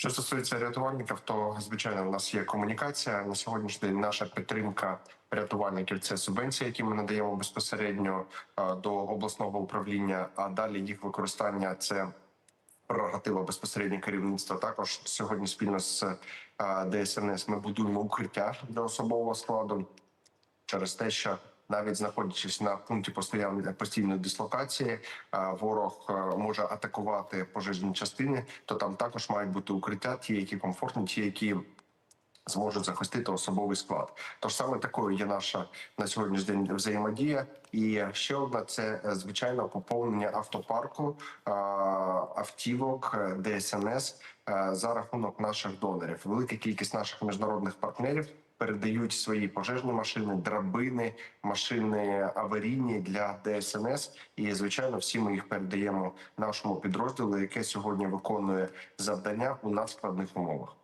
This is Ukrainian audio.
Що стосується рятувальників, то звичайно в нас є комунікація на сьогоднішній день. Наша підтримка рятувальників це субвенції, які ми надаємо безпосередньо до обласного управління. А далі їх використання це прерогатива безпосередньо керівництва. Також сьогодні спільно з ДСНС ми будуємо укриття для особового складу через те, що навіть знаходячись на пункті постійної дислокації, ворог е, може атакувати пожежні частини, то там також мають бути укриття, ті, які комфортні, ті, які зможуть захистити особовий склад. Тож саме такою є наша на сьогоднішній день взаємодія. І ще одна це е, звичайно поповнення автопарку автівок е, ДСНС за рахунок наших донорів. Велика кількість наших міжнародних партнерів передають свої пожежні машини, драбини, машини аварійні для ДСНС. І звичайно, всі ми їх передаємо нашому підрозділу, яке сьогодні виконує завдання у надскладних умовах.